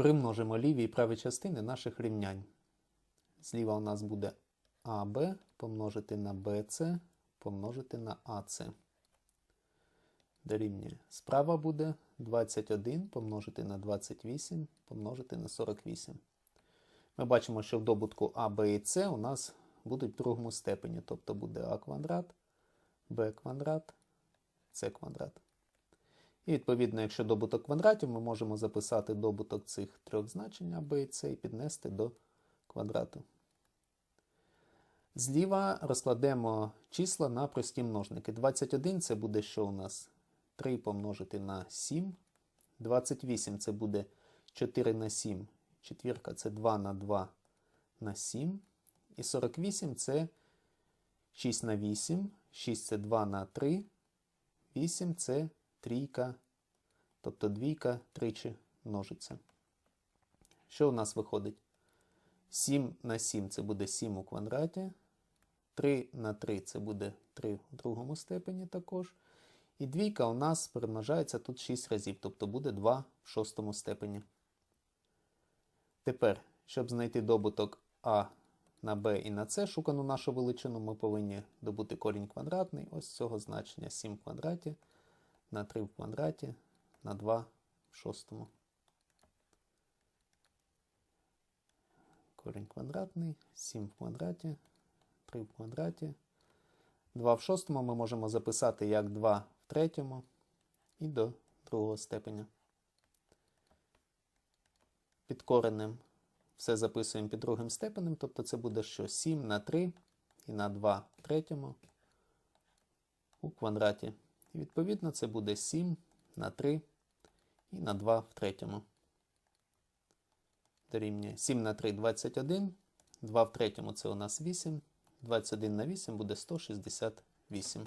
Примножимо ліві і праві частини наших рівнянь. Зліва у нас буде АБ помножити на БЦ помножити на АЦ. Дорівнює. Справа буде 21 помножити на 28 помножити на 48. Ми бачимо, що в добутку А, Б і С у нас будуть в другому степені, тобто буде А квадрат, Б квадрат, С квадрат. І відповідно, якщо добуток квадратів, ми можемо записати добуток цих трьох значень А, Б і С і піднести до квадрату. Зліва розкладемо числа на прості множники. 21 це буде що у нас? 3 помножити на 7. 28 це буде 4 на 7. Четвірка це 2 на 2 на 7. І 48 це 6 на 8. 6 це 2 на 3. 8 це трійка. Тобто двійка тричі множиться. Що у нас виходить? 7 на 7 це буде 7 у квадраті. 3 на 3 це буде 3 в другому степені також. І двійка у нас перемножається тут 6 разів, тобто буде 2 в шостому степені. Тепер, щоб знайти добуток А на Б і на С, шукану нашу величину, ми повинні добути корінь квадратний. Ось цього значення 7 в квадраті на 3 в квадраті на 2 в шостому. Корінь квадратний, 7 в квадраті, 3 в квадраті. 2 в шостому ми можемо записати як 2 в третьому і до другого степеня. Під коренем все записуємо під другим степенем, тобто це буде що 7 на 3 і на 2 в третьому у квадраті. Відповідно це буде 7 на 3 і на 2 в третьому. Дорівнює 7 на 3 21, 2 в третьому це у нас 8, 21 на 8 буде 168.